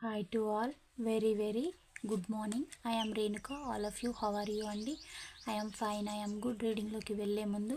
Hi to all very very good morning I Renuka all of you how are you అండి I fine I good రీడింగ్లోకి వెళ్ళే ముందు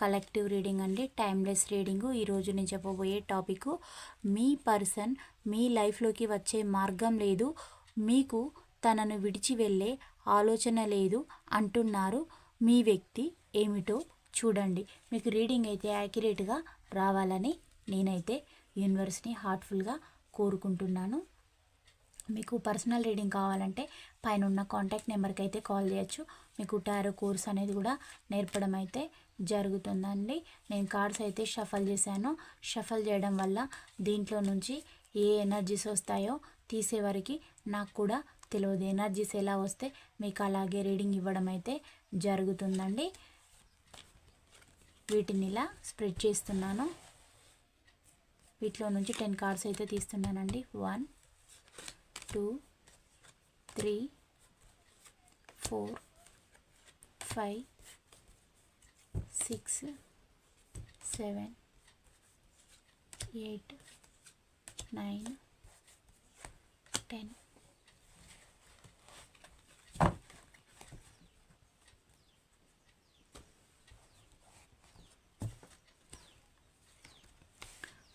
collective reading అండి timeless reading. ఈరోజు నేను చెప్పబోయే టాపిక్ మీ పర్సన్ మీ లైఫ్లోకి వచ్చే మార్గం లేదు మీకు తనను విడిచి వెళ్ళే ఆలోచన లేదు అంటున్నారు మీ వ్యక్తి ఏమిటో చూడండి. మీకు రీడింగ్ అయితే యాక్యురేట్గా రావాలని నేనైతే యూనివర్స్ని హార్ట్ఫుల్గా కోరుకుంటున్నాను. మీకు పర్సనల్ రీడింగ్ కావాలంటే పైన ఉన్న కాంటాక్ట్ నెంబర్కి అయితే కాల్ చేయొచ్చు. మీకు టారో కోర్స్ అనేది కూడా నేర్పడం అయితే జరుగుతుందండి. నేను కార్డ్స్ అయితే షఫల్ చేశాను. షఫల్ చేయడం వల్ల దీంట్లో నుంచి ఏ ఎనర్జీస్ వస్తాయో తీసేవారికి నాకు కూడా తెలియదు. ఎనర్జీస్ ఎలా వస్తే మీకు అలాగే రీడింగ్ ఇవ్వడం అయితే జరుగుతుందండి. వీటిని ఇలా స్ప్రెడ్ చేస్తున్నాను. వీటిలో నుంచి టెన్ కార్డ్స్ అయితే తీస్తున్నానండి. One two three four five six seven eight nine ten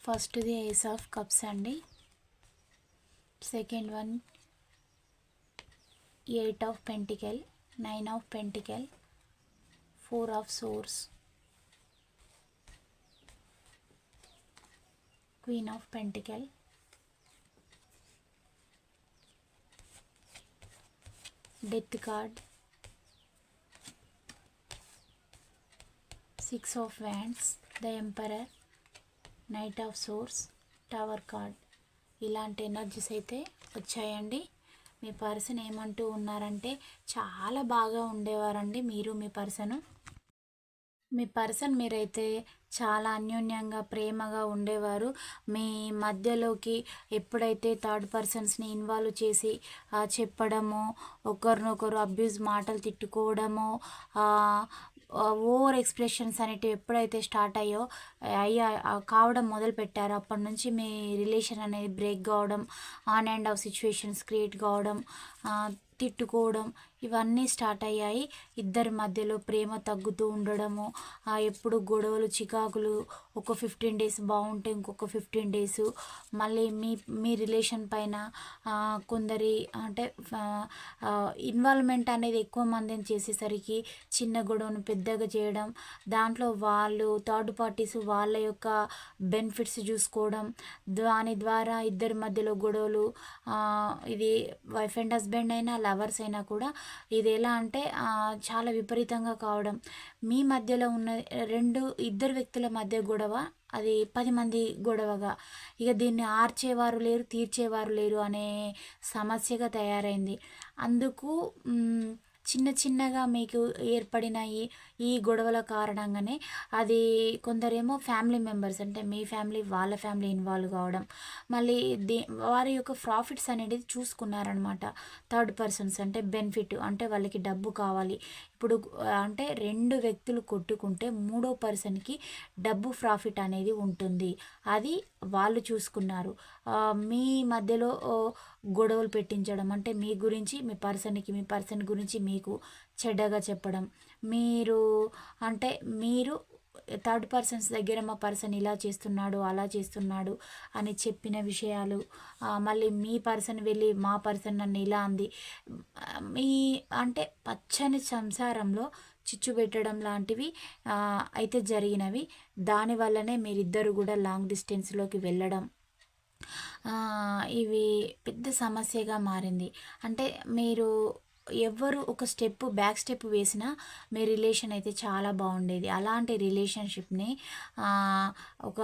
ఫస్ట్ది ఏస్ ఆఫ్ కప్స్ అండి second one eight of pentacle nine of pentacle four of swords queen of pentacle death card six of wands the emperor knight of swords tower card ఇలాంటి energies అయితే వచ్చాయండి. మీ person ఏమంటూ ఉన్నారంటే చాలా బాగా ఉండేవారండి మీరు మీ person మీ person మీరైతే చాలా అన్యోన్యంగా ప్రేమగా ఉండేవారు. మీ మధ్యలోకి ఎప్పుడైతే థర్డ్ పర్సన్స్ని ఇన్వాల్వ్ చేసి చెప్పడము ఒకరినొకరు అబ్యూజ్ మాటలు తిట్టుకోవడము ఓవర్ ఎక్స్ప్రెషన్స్ అనేటివి ఎప్పుడైతే స్టార్ట్ అయ్యో అయ్యా కావడం మొదలు పెట్టారో అప్పటి నుంచి మీ రిలేషన్ అనేది బ్రేక్ కావడం on and off situations create కావడం తిట్టుకోవడం ఇవన్నీ స్టార్ట్ అయ్యాయి. ఇద్దరి మధ్యలో ప్రేమ తగ్గుతూ ఉండడము. ఎప్పుడు గొడవలు చికాకులు ఒక ఫిఫ్టీన్ డేస్ బాగుంటే ఇంకొక ఫిఫ్టీన్ డేస్ మళ్ళీ మీ మీ రిలేషన్ పైన కొందరి అంటే ఇన్వాల్వ్మెంట్ అనేది ఎక్కువ మందిని చేసేసరికి చిన్న గొడవను పెద్దగా చేయడం. దాంట్లో వాళ్ళు థర్డ్ పార్టీస్ వాళ్ళ యొక్క బెనిఫిట్స్ చూసుకోవడం. దాని ద్వారా ఇద్దరి మధ్యలో గొడవలు ఇది వైఫ్ అండ్ హస్బెండ్ అయినా లవర్స్ అయినా కూడా ఇది ఎలా అంటే చాలా విపరీతంగా కావడం. మీ మధ్యలో ఉన్న రెండు ఇద్దరు వ్యక్తుల మధ్య గొడవ అది పది మంది గొడవగా. ఇక దీన్ని ఆర్చేవారు లేరు తీర్చేవారు లేరు అనే సమస్యగా తయారైంది. అందుకు చిన్న చిన్నగా మీకు ఏర్పడిన ఈ ఈ గొడవల కారణంగానే అది కొందరేమో ఫ్యామిలీ మెంబర్స్ అంటే మీ ఫ్యామిలీ వాళ్ళ ఫ్యామిలీ ఇన్వాల్వ్ కావడం మళ్ళీ దే వారి యొక్క ప్రాఫిట్స్ అనేది చూసుకున్నారనమాట. థర్డ్ పర్సన్స్ అంటే బెనిఫిట్ అంటే వాళ్ళకి డబ్బు కావాలి. ఇప్పుడు అంటే రెండు వ్యక్తులు కొట్టుకుంటే మూడో పర్సన్కి డబ్బు ప్రాఫిట్ అనేది ఉంటుంది. అది వాళ్ళు చూసుకున్నారు. మీ మధ్యలో గొడవలు పెట్టించడం అంటే మీ గురించి మీ పర్సన్కి మీ పర్సన్ గురించి మీకు చెడ్డగా చెప్పడం. మీరు అంటే మీరు థర్డ్ పర్సన్స్ దగ్గర మా పర్సన్ ఇలా చేస్తున్నాడు అలా చేస్తున్నాడు అని చెప్పిన విషయాలు మళ్ళీ మీ పర్సన్ వెళ్ళి మా పర్సన్ నన్ను ఇలా అంది. మీ అంటే పచ్చని సంసారంలో చిచ్చు పెట్టడం లాంటివి అయితే జరిగినవి. దానివల్లనే మీరిద్దరు కూడా లాంగ్ డిస్టెన్స్లోకి వెళ్ళడం. ఇవి పెద్ద సమస్యగా మారింది. అంటే మీరు ఎవరు ఒక స్టెప్ బ్యాక్ స్టెప్ వేసినా మీ రిలేషన్ అయితే చాలా బాగుండేది. అలాంటి రిలేషన్షిప్ని ఒక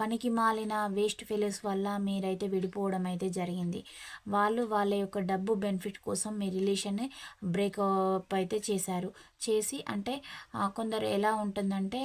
పనికి మాలిన వేస్ట్ ఫెలోస్ వల్ల మీరైతే విడిపోవడం అయితే జరిగింది. వాళ్ళు వాళ్ళ యొక్క డబ్బు బెనిఫిట్ కోసం మీ రిలేషన్ని బ్రేకప్ అయితే చేశారు. చేసి అంటే కొందరు ఎలా ఉంటుందంటే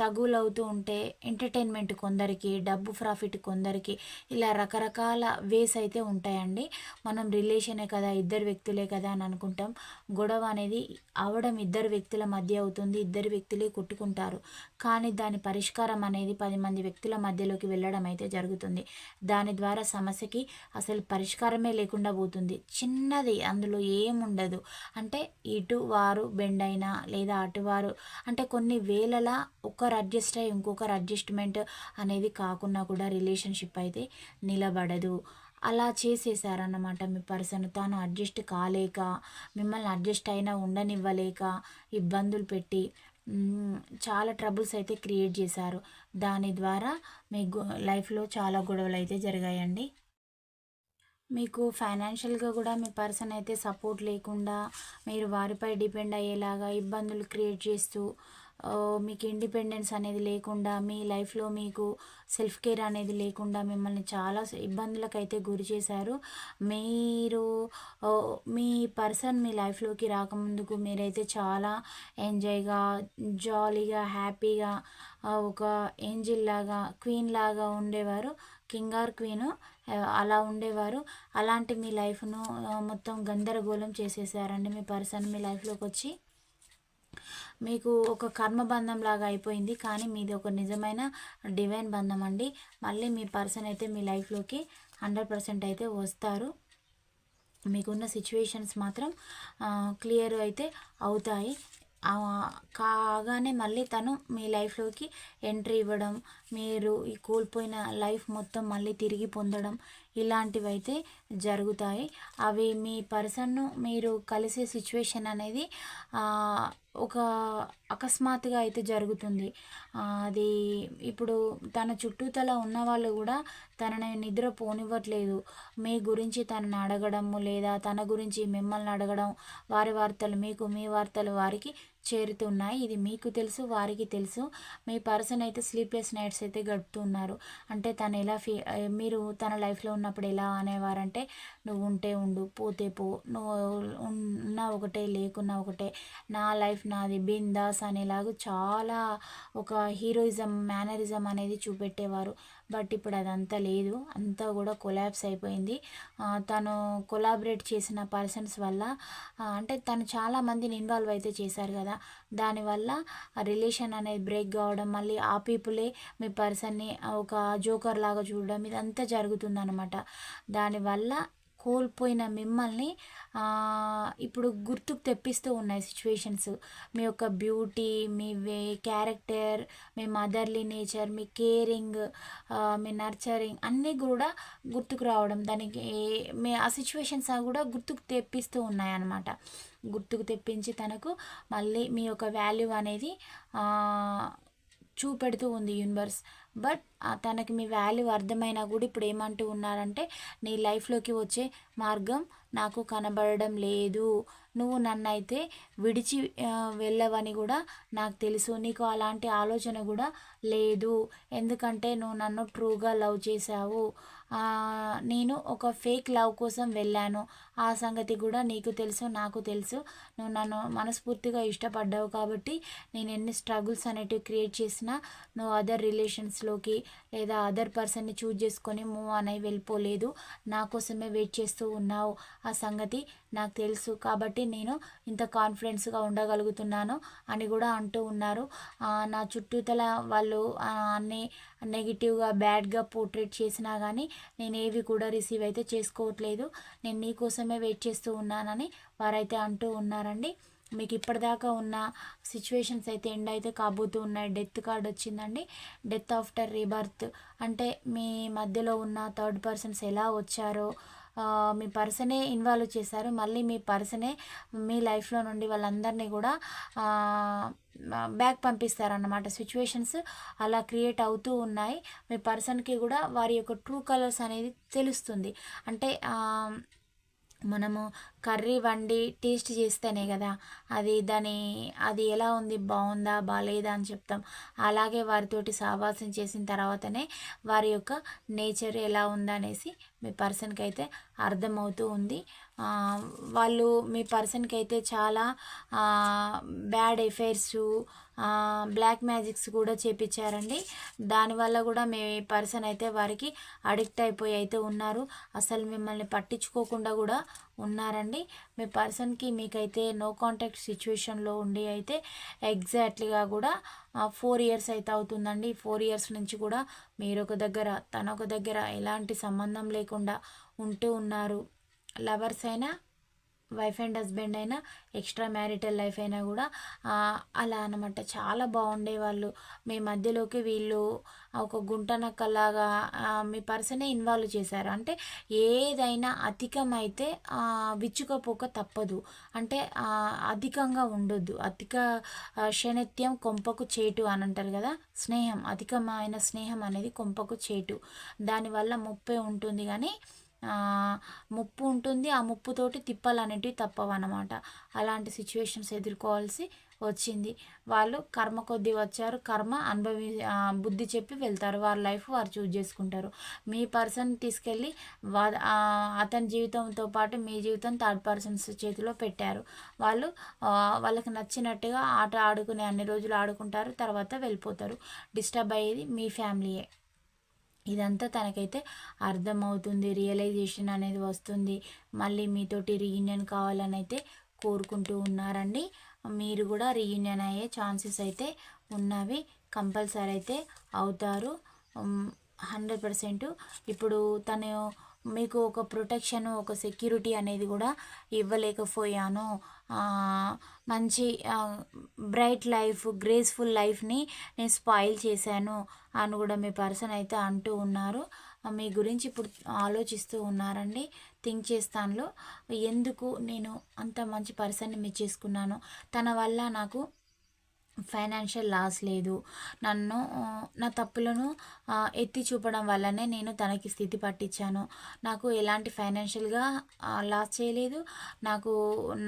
తగులవుతూ ఉంటే ఎంటర్టైన్మెంట్ కొందరికి డబ్బు ప్రాఫిట్ కొందరికి ఇలా రకరకాల వేస్ అయితే ఉంటాయండి. మనం రిలేషనే కదా ఇద్దరు వ్యక్తులే కదా అని అనుకుంటాం. గొడవ అనేది అవడం ఇద్దరు వ్యక్తుల మధ్య అవుతుంది ఇద్దరు వ్యక్తులే కొట్టుకుంటారు. కానీ దాని పరిష్కారం అనేది పది మంది వ్యక్తుల మధ్యలోకి వెళ్ళడం అయితే జరుగుతుంది. దాని ద్వారా సమస్యకి అసలు పరిష్కారమే లేకుండా పోతుంది. చిన్నది అందులో ఏముండదు. అంటే ఇటు వారు బెండ్ అయినా లేదా అటువారు అంటే కొన్ని వేలలా ఒకరు అడ్జస్ట్ అయ్యి ఇంకొకరు అడ్జస్ట్మెంట్ అనేది కాకుండా కూడా రిలేషన్షిప్ అయితే నిలబడదు. అలా చేసేసారన్నమాట మీ పర్సన్. తాను అడ్జస్ట్ కాలేక మిమ్మల్ని అడ్జస్ట్ అయినా ఉండనివ్వలేక ఇబ్బందులు పెట్టి చాలా ట్రబుల్స్ అయితే క్రియేట్ చేశారు. దాని ద్వారా మీ లైఫ్లో చాలా గొడవలు అయితే జరిగాయండి. మీకు ఫైనాన్షియల్గా కూడా మీ పర్సన్ అయితే సపోర్ట్ లేకుండా మీరు వారిపై డిపెండ్ అయ్యేలాగా ఇబ్బందులు క్రియేట్ చేస్తూ మీకు ఇండిపెండెన్స్ అనేది లేకుండా మీ లైఫ్లో మీకు సెల్ఫ్ కేర్ అనేది లేకుండా మిమ్మల్ని చాలా ఇబ్బందులకు అయితే గురి చేశారు. మీరు మీ పర్సన్ మీ లైఫ్లోకి రాకముందుకు మీరైతే చాలా ఎంజాయ్గా జాలీగా హ్యాపీగా ఒక ఏంజిల్ లాగా క్వీన్ లాగా ఉండేవారు. కింగ్ ఆర్ క్వీన్ అలా ఉండేవారు. అలాంటి మీ లైఫ్ను మొత్తం గందరగోళం చేసేసారండి మీ పర్సన్ మీ లైఫ్లోకి వచ్చి మీకు ఒక కర్మ బంధం లాగా అయిపోయింది కానీ మీది ఒక నిజమైన డివైన్ బంధం అండి. మళ్ళీ మీ పర్సన్ అయితే మీ లైఫ్లోకి హండ్రెడ్ పర్సెంట్ అయితే వస్తారు. మీకున్న సిచ్యువేషన్స్ మాత్రం క్లియర్ అయితే అవుతాయి. కాగానే మళ్ళీ తను మీ లైఫ్లోకి ఎంట్రీ ఇవ్వడం మీరు ఈ కోల్పోయిన లైఫ్ మొత్తం మళ్ళీ తిరిగి పొందడం ఇలాంటివైతే జరుగుతాయి. అవి మీ పర్సన్ను మీరు కలిసే సిచ్యువేషన్ అనేది ఒక అకస్మాత్తుగా అయితే జరుగుతుంది. అది ఇప్పుడు తన చుట్టూతల ఉన్న వాళ్ళు కూడా తనని నిద్ర పోనివ్వట్లేదు. మీ గురించి తనని అడగడము లేదా తన గురించి మిమ్మల్ని అడగడం వారి వార్తలు మీకు మీ వార్తలు వారికి చేరుతున్నాయి. ఇది మీకు తెలుసు వారికి తెలుసు. మీ పర్సన్ అయితే స్లీప్లెస్ నైట్స్ అయితే గడుపుతున్నారు. అంటే తను ఎలా ఫీ మీరు తన లైఫ్లో ఉన్నప్పుడు ఎలా అనేవారంటే నువ్వు ఉంటే ఉండు పోతే పో. నువ్వు ఉన్నా ఒకటే లేకున్నా ఒకటే. నా లైఫ్ నాది బిందాస్ అనేలాగా చాలా ఒక హీరోయిజం మేనరిజం అనేది చూపెట్టేవారు. బట్ ఇప్పుడు అదంతా లేదు. అంతా కూడా కొలాబ్స్ అయిపోయింది. తను కొలాబరేట్ చేసిన పర్సన్స్ వల్ల అంటే తను చాలా మందిని ఇన్వాల్వ్ అయితే చేశారు కదా. దానివల్ల రిలేషన్ అనేది బ్రేక్ కావడం మళ్ళీ ఆ పీపులే మీ పర్సన్ని ఒక జోకర్ లాగా చూడడం ఇదంతా జరుగుతుందనమాట దానివల్ల కోల్పోయిన మిమ్మల్ని ఇప్పుడు గుర్తుకు తెప్పిస్తూ ఉన్నాయి సిచ్యువేషన్స్ మీ యొక్క బ్యూటీ మీ వే క్యారెక్టర్ మీ మదర్లీ నేచర్ మీ కేరింగ్ మీ నర్చరింగ్ అన్నీ కూడా గుర్తుకు రావడం. దానికి మీ ఆ సిచ్యువేషన్స్ కూడా గుర్తుకు తెప్పిస్తూ ఉన్నాయన్నమాట. గుర్తుకు తెప్పించి తనకు మళ్ళీ మీ యొక్క వాల్యూ అనేది చూపెడుతూ ఉంది యూనివర్స్ బట్ తనకి మీ వాల్యూ అర్థమైనా కూడా ఇప్పుడు ఏమంటూ ఉన్నారంటే నీ లైఫ్లోకి వచ్చే మార్గం నాకు కనబడడం లేదు. నువ్వు నన్ను అయితే విడిచి వెళ్ళవని కూడా నాకు తెలుసు. నీకు అలాంటి ఆలోచన కూడా లేదు. ఎందుకంటే నువ్వు నన్ను ట్రూగా లవ్ చేశావు. నేను ఒక ఫేక్ లవ్ కోసం వెళ్ళాను. ఆ సంగతి కూడా నీకు తెలుసు నాకు తెలుసు. నువ్వు నన్ను మనస్ఫూర్తిగా ఇష్టపడ్డావు కాబట్టి నేను ఎన్ని స్ట్రగుల్స్ అనేటివి క్రియేట్ చేసినా నువ్వు అదర్ రిలేషన్స్లోకి లేదా అదర్ పర్సన్ని చూజ్ చేసుకొని మూవ్ అనేవి వెళ్ళిపోలేదు. నా కోసమే వెయిట్ చేస్తూ ఉన్నావు. ఆ సంగతి నాకు తెలుసు. కాబట్టి నేను ఇంత కాన్ఫిడెన్స్గా ఉండగలుగుతున్నాను అని కూడా అంటూ ఉన్నారు. నా చుట్టూతల వాళ్ళు అన్ని నెగిటివ్గా బ్యాడ్గా పోర్ట్రేట్ చేసినా కానీ నేను ఏవి కూడా రిసీవ్ అయితే చేసుకోవట్లేదు. నేను నీ కోసమే వెయిట్ చేస్తూ ఉన్నానని వారైతే అంటూ ఉన్నారండి. మీకు ఇప్పటిదాకా ఉన్న సిచ్యువేషన్స్ అయితే ఎండ్ అయితే కాబోతూ ఉన్నాయి. డెత్ కార్డ్ వచ్చిందండి. డెత్ ఆఫ్టర్ రీబర్త్ అంటే మీ మధ్యలో ఉన్న థర్డ్ పర్సన్స్ ఎలా వచ్చారో మీ పర్సనే ఇన్వాల్వ్ చేశారు మళ్ళీ మీ పర్సనే మీ లైఫ్లో నుండి వాళ్ళందరినీ కూడా బ్యాక్ పంపిస్తారన్నమాట. సిచ్యువేషన్స్ అలా క్రియేట్ అవుతూ ఉన్నాయి. మీ పర్సన్కి కూడా వారి యొక్క ట్రూ కలర్స్ అనేది తెలుస్తుంది. అంటే మనము కర్రీ వండి టేస్ట్ చేస్తేనే కదా. అది దాని అది ఎలా ఉంది? బాగుందా? బాగాలేదా అని చెప్తాం. అలాగే వారితోటి సహవాసం చేసిన తర్వాతనే వారి యొక్క నేచర్ ఎలా ఉందనేసి మీ పర్సన్కి అయితే అర్థమవుతూ ఉంది. వాళ్ళు మీ పర్సన్కి అయితే చాలా బ్యాడ్ ఎఫైర్స్ బ్లాక్ మ్యాజిక్స్ కూడా చేపించారండి. దానివల్ల కూడా మీ పర్సన్ అయితే వారికి అడిక్ట్ అయిపోయి అయితే ఉన్నారు. అసలు మిమ్మల్ని పట్టించుకోకుండా కూడా ఉన్నారండి. మీ పర్సన్కి మీకైతే నో కాంటాక్ట్ సిచ్యువేషన్లో ఉండి అయితే ఎగ్జాక్ట్లీగా కూడా ఫోర్ ఇయర్స్ అయితే అవుతుందండి. ఫోర్ ఇయర్స్ నుంచి కూడా మీరు ఒక దగ్గర తన ఒక దగ్గర ఎలాంటి సంబంధం లేకుండా ఉంటూ ఉన్నారు. లవర్స్ అయినా వైఫ్ అండ్ హస్బెండ్ అయినా ఎక్స్ట్రా మ్యారిటల్ లైఫ్ అయినా కూడా అలా అనమాట చాలా బాగుండేవాళ్ళు. మీ మధ్యలోకి వీళ్ళు ఒక గుంటనక్కలాగా మీ పర్సనే ఇన్వాల్వ్ చేశారు. అంటే ఏదైనా అధికమైతే విచ్చుకపోక తప్పదు. అంటే అధికంగా ఉండొద్దు. అధిక క్షణత్యం కొంపకు చేటు అని అంటారు కదా? స్నేహం. అధికమైన స్నేహం అనేది కొంపకు చేటు. దానివల్ల ముప్పే ఉంటుంది. కానీ ముప్పు ఉంటుంది. ఆ ముప్పుతోటి తిప్పలు అనేటివి తప్పవన్నమాట. అలాంటి సిచ్యువేషన్స్ ఎదుర్కోవాల్సి వచ్చింది. వాళ్ళు కర్మ కొద్దీ వచ్చారు. కర్మ అనుభవి బుద్ధి చెప్పి వెళ్తారు. వారి లైఫ్ వారు చూజ్ చేసుకుంటారు. మీ పర్సన్ తీసుకెళ్ళి వా అతని జీవితంతో పాటు మీ జీవితం థర్డ్ పర్సన్స్ చేతిలో పెట్టారు. వాళ్ళు వాళ్ళకి నచ్చినట్టుగా ఆట ఆడుకునే అన్ని రోజులు ఆడుకుంటారు. తర్వాత వెళ్ళిపోతారు. డిస్టర్బ్ అయ్యేది మీ ఫ్యామిలీయే. ఇదంతా తనకైతే అర్థమవుతుంది రియలైజేషన్ అనేది వస్తుంది. మళ్ళీ మీతోటి రీయూనియన్ కావాలని అయితే కోరుకుంటూ ఉన్నారండి. మీరు కూడా రీయూనియన్ అయ్యే ఛాన్సెస్ అయితే ఉన్నవి కంపల్సరీ అయితే అవుతారు. హండ్రెడ్ పర్సెంట్ ఇప్పుడు తను మీకు ఒక ప్రొటెక్షన్ ఒక సెక్యూరిటీ అనేది కూడా ఇవ్వలేకపోయాను. మంచి బ్రైట్ లైఫ్ గ్రేస్ఫుల్ లైఫ్ని నేను స్పాయిల్ చేశాను అని కూడా మీ పర్సన్ అయితే అంటూ ఉన్నారు. మీ గురించి ఇప్పుడు ఆలోచిస్తూ ఉన్నారండి. థింక్ చేస్తానులో. ఎందుకు నేను అంత మంచి పర్సన్ని మిస్ చేసుకున్నాను? తన వల్ల నాకు ఫైనాన్షియల్ లాస్ లేదు. నన్ను నా తప్పులను ఎత్తి చూపడం వల్లనే నేను తనకి స్థితి పట్టించాను. నాకు ఎలాంటి ఫైనాన్షియల్గా లాస్ చేయలేదు. నాకు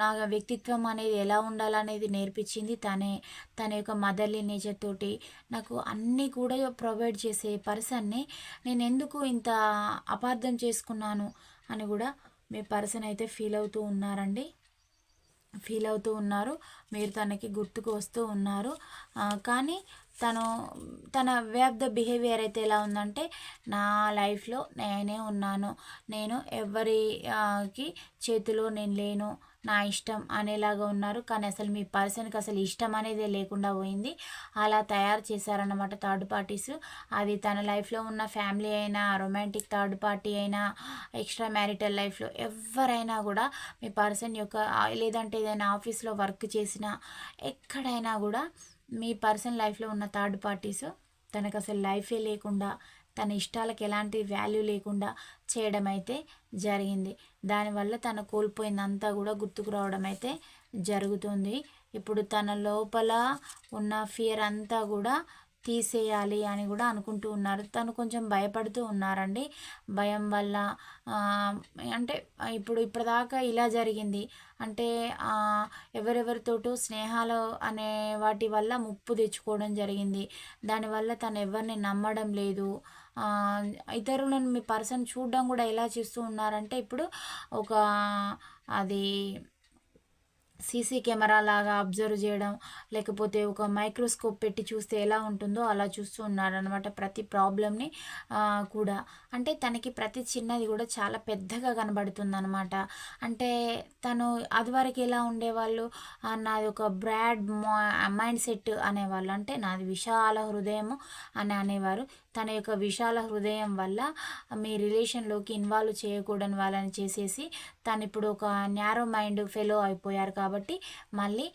నా వ్యక్తిత్వం అనేది ఎలా ఉండాలనేది నేర్పించింది తనే తన యొక్క మదర్లీ నేచర్ తోటి. నాకు అన్నీ కూడా ప్రొవైడ్ చేసే పర్సన్ని నేను ఎందుకు ఇంత అపార్థం చేసుకున్నాను అని కూడా మీ పర్సన్ అయితే ఫీల్ అవుతూ ఉన్నారండి. ఫీల్ అవుతూ ఉన్నారు. మీరు తనకి గుర్తుకు వస్తూ ఉన్నారు. కానీ తను తన వే ఆఫ్ ద బిహేవియర్ అయితే ఎలా ఉందంటే నా లైఫ్లో నేనే ఉన్నాను. నేను ఎవరికి చేతిలో నేను లేను నా ఇష్టం అనేలాగా ఉన్నారు. కానీ అసలు మీ పర్సన్కి అసలు ఇష్టం అనేది లేకుండా పోయింది. అలా తయారు చేశారన్నమాట థర్డ్ పార్టీస్. అది తన లైఫ్లో ఉన్న ఫ్యామిలీ అయినా రొమాంటిక్ థర్డ్ పార్టీ అయినా ఎక్స్ట్రా మ్యారిటల్ లైఫ్లో ఎవరైనా కూడా మీ పర్సన్ యొక్క లేదంటే ఏదైనా ఆఫీస్లో వర్క్ చేసినా ఎక్కడైనా కూడా మీ పర్సన్ లైఫ్లో ఉన్న థర్డ్ పార్టీస్ తనకు అసలు లైఫే లేకుండా తన ఇష్టాలకు ఎలాంటి వాల్యూ లేకుండా చేయడం అయితే జరిగింది. దానివల్ల తను కోల్పోయిందంతా కూడా గుర్తుకు రావడం అయితే జరుగుతుంది. ఇప్పుడు తన లోపల ఉన్న ఫియర్ అంతా కూడా తీసేయాలి అని కూడా అనుకుంటూ ఉన్నారు. తను కొంచెం భయపడుతూ ఉన్నారండి. భయం వల్ల అంటే ఇప్పుడు ఇప్పటిదాకా ఇలా జరిగింది. అంటే ఎవరెవరితోటో స్నేహాలు అనే వాటి వల్ల ముప్పు తెచ్చుకోవడం జరిగింది. దానివల్ల తను ఎవరిని నమ్మడం లేదు. ఇతరులను మీ పర్సన్ చూడడం కూడా ఎలా చేస్తూ ఉన్నారంటే ఇప్పుడు ఒక అది సీసీ కెమెరా లాగా అబ్జర్వ్ చేయడం లేకపోతే ఒక మైక్రోస్కోప్ పెట్టి చూస్తే ఎలా ఉంటుందో అలా చూస్తూ ఉన్నారనమాట ప్రతి ప్రాబ్లమ్ని కూడా. అంటే తనకి ప్రతి చిన్నది కూడా చాలా పెద్దగా కనబడుతుందనమాట అంటే తను అదివరకు ఎలా ఉండేవాళ్ళు? నాది ఒక బ్రాడ్ మైండ్ సెట్ అనేవాళ్ళు. అంటే నాది విశాల హృదయము అని అనేవారు. తన యొక్క విశాల హృదయం వల్ల మీ రిలేషన్లోకి ఇన్వాల్వ్ చేయకూడని వాళ్ళని చేసేసి తను ఇప్పుడు ఒక న్యారో మైండ్ ఫెలో అయిపోయారు కాబట్టి మళ్ళీ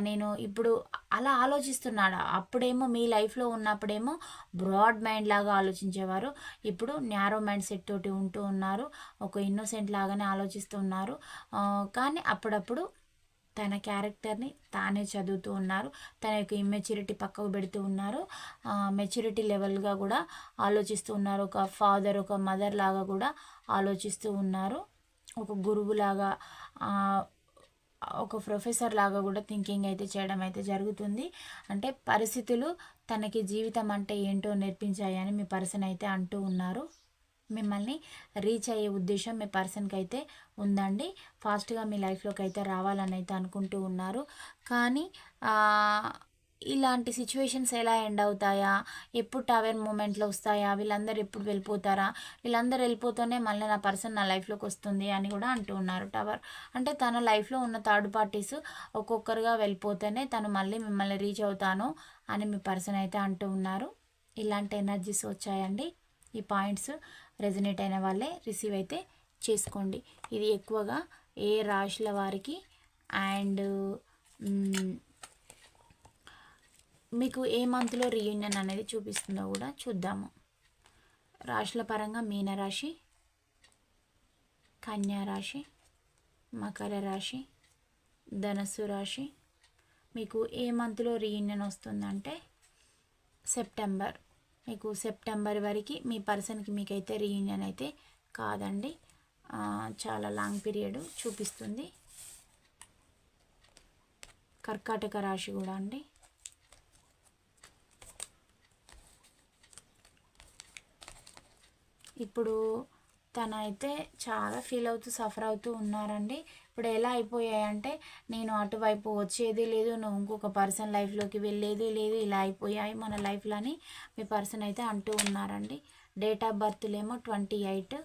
నేను ఇప్పుడు అలా ఆలోచిస్తున్నాడు అప్పుడేమో మీ లైఫ్లో ఉన్నప్పుడేమో బ్రాడ్ మైండ్ లాగా ఆలోచించేవారు. ఇప్పుడు న్యారో మైండ్ సెట్ తోటి ఉంటూ ఉన్నారు. ఒక ఇన్నోసెంట్ లాగానే ఆలోచిస్తున్నారు కానీ అప్పుడప్పుడు తన క్యారెక్టర్ని తానే చదువుతూ ఉన్నారు. తన యొక్క ఇమ్మెచ్యూరిటీ పక్కకు పెడుతూ ఉన్నారు. మెచ్యూరిటీ లెవెల్గా కూడా ఆలోచిస్తూ ఉన్నారు. ఒక ఫాదర్ ఒక మదర్ లాగా కూడా ఆలోచిస్తూ ఉన్నారు. ఒక గురువులాగా ఒక ప్రొఫెసర్ లాగా కూడా థింకింగ్ అయితే చేయడం అయితే జరుగుతుంది. అంటే పరిస్థితులు తనకి జీవితం అంటే ఏంటో నేర్పించాయని మీ పర్సన్ అయితే అంటూ ఉన్నారు. మిమ్మల్ని రీచ్ అయ్యే ఉద్దేశం మీ పర్సన్కి అయితే ఉందండి ఫాస్ట్గా మీ లైఫ్లోకి అయితే రావాలని అయితే అనుకుంటూ ఉన్నారు. కానీ ఇలాంటి సిచ్యువేషన్స్ ఎలా ఎండ్ అవుతాయా? ఎప్పుడు టవర్ మూమెంట్లో వస్తాయా? వీళ్ళందరూ ఎప్పుడు వెళ్ళిపోతారా? వీళ్ళందరూ వెళ్ళిపోతూనే మళ్ళీ నా పర్సన్ నా లైఫ్లోకి వస్తుంది అని కూడా అంటూ ఉన్నారు టవర్ అంటే తన లైఫ్లో ఉన్న థర్డ్ పార్టీస్ ఒక్కొక్కరుగా వెళ్ళిపోతేనే తను మళ్ళీ మిమ్మల్ని రీచ్ అవుతాను అని మీ పర్సన్ అయితే అంటూ ఉన్నారు. ఇలాంటి ఎనర్జీస్ వచ్చాయండి. ఈ పాయింట్స్ రెజనేట్ అయిన వాళ్ళే రిసీవ్ అయితే చేసుకోండి. ఇది ఎక్కువగా ఏ రాశుల వారికి అండ్ మీకు ఏ మంత్లో రీయూనియన్ అనేది చూపిస్తుందో కూడా చూద్దాము. రాశుల పరంగా మీనరాశి కన్యారాశి మకర రాశి ధనస్సు రాశి. మీకు ఏ మంత్లో రీయూనియన్ వస్తుందంటే సెప్టెంబర్. మీకు సెప్టెంబర్ వరకు మీ పర్సన్కి మీకైతే రీయూనియన్ అయితే కాదండి. చాలా లాంగ్ పీరియడ్ చూపిస్తుంది. కర్కాటక రాశి కూడా అండి. ఇప్పుడు తన అయితే చాలా ఫీల్ అవుతూ సఫర్ అవుతూ ఉన్నారండి. ఇప్పుడు ఎలా అయిపోయాయంటే నేను అటువైపు వచ్చేది లేదు నువ్వు ఇంకొక పర్సన్ లైఫ్లోకి వెళ్ళేది లేదు ఇలా అయిపోయాయి మన లైఫ్లో అని మీ పర్సన్ అయితే అంటూ ఉన్నారండి. Date of బర్త్లేమో twenty eight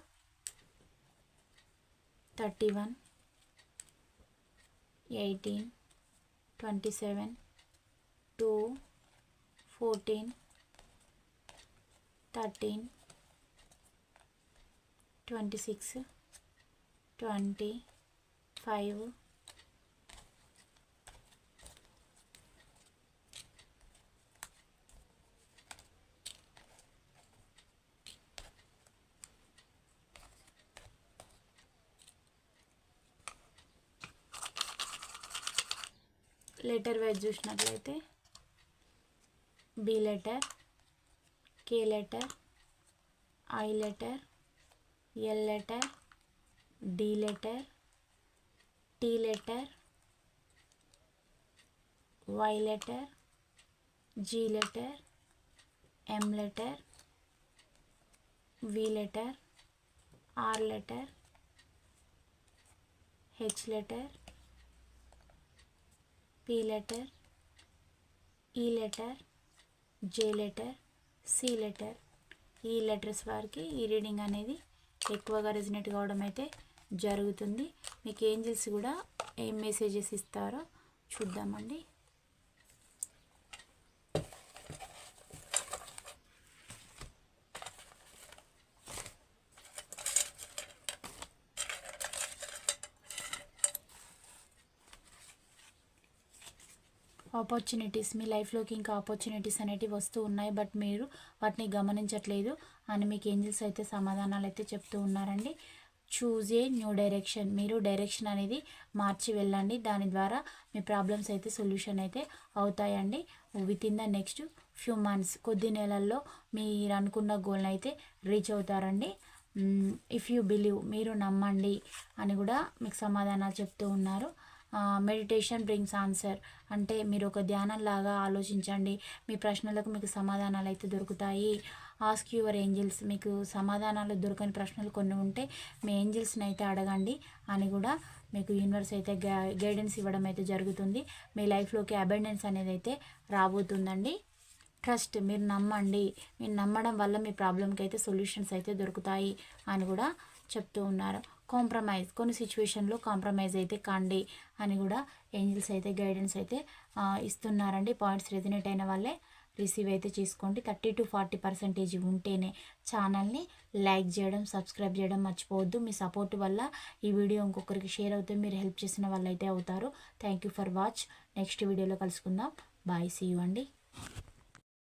thirty one eighteen twenty seven two fourteen thirteen twenty six twenty five letter wise చూసినట్లయితే B letter K letter I letter L letter D letter T letter Y letter G letter M letter V letter R letter H letter P letter E letter J letter C letter. ఈ letters వారికి ఈ reading అనేది ఎక్కువగా resonate కావడం అయితే జరుగుతుంది. మీకు Angeles కూడా ఏం మెసేజెస్ ఇస్తారో చూద్దామండి. ఆపర్చునిటీస్ మీ లైఫ్లోకి ఇంకా ఆపర్చునిటీస్ అనేటివి వస్తూ ఉన్నాయి బట్ మీరు వాటిని గమనించట్లేదు అని మీకు ఏంజిల్స్ అయితే సమాధానాలు అయితే చెప్తూ ఉన్నారండి. చూజ్ ఏ న్యూ డైరెక్షన్ మీరు డైరెక్షన్ అనేది మార్చి వెళ్ళండి. దాని ద్వారా మీ ప్రాబ్లమ్స్ అయితే సొల్యూషన్ అయితే అవుతాయండి. Within the next few months కొద్ది నెలల్లో మీరు అనుకున్న గోల్ని అయితే రీచ్ అవుతారండి. ఇఫ్ యూ బిలీవ్ మీరు నమ్మండి అని కూడా మీకు సమాధానాలు చెప్తూ ఉన్నారు. మెడిటేషన్ బ్రింగ్స్ ఆన్సర్ అంటే మీరు ఒక ధ్యానంలాగా ఆలోచించండి. మీ ప్రశ్నలకు మీకు సమాధానాలు అయితే దొరుకుతాయి. ఆస్క్ యువర్ ఏంజిల్స్ మీకు సమాధానాలు దొరకని ప్రశ్నలు కొన్ని ఉంటే మీ ఏంజిల్స్ని అయితే అడగండి. అని కూడా మీకు యూనివర్స్ అయితే గైడెన్స్ ఇవ్వడం అయితే జరుగుతుంది. మీ లైఫ్లోకి అబెండెన్స్ అనేది అయితే రాబోతుందండి. ట్రస్ట్ మీరు నమ్మండి. మీరు నమ్మడం వల్ల మీ ప్రాబ్లంకి అయితే సొల్యూషన్స్ అయితే దొరుకుతాయి అని కూడా చెప్తూ ఉన్నారు. కాంప్రమైజ్ కొన్ని సిచ్యువేషన్లో కాంప్రమైజ్ అయితే కండి అని కూడా ఏంజిల్స్ అయితే గైడెన్స్ అయితే ఇస్తున్నారండి. పాయింట్స్ రెజినేట్ అయిన వాళ్ళే. రిసీవ్ అయితే చేసుకోండి. థర్టీ టు ఫార్టీ పర్సెంటేజ్ ఉంటేనే ఛానల్ని లైక్ చేయడం సబ్స్క్రైబ్ చేయడం మర్చిపోవద్దు. మీ సపోర్ట్ వల్ల ఈ వీడియో ఇంకొకరికి షేర్ అవుతే మీరు హెల్ప్ చేసిన వాళ్ళు అయితే అవుతారు. Thank you for watch next వీడియోలో కలుసుకుందాం. బాయ్ సీ యూ అండి.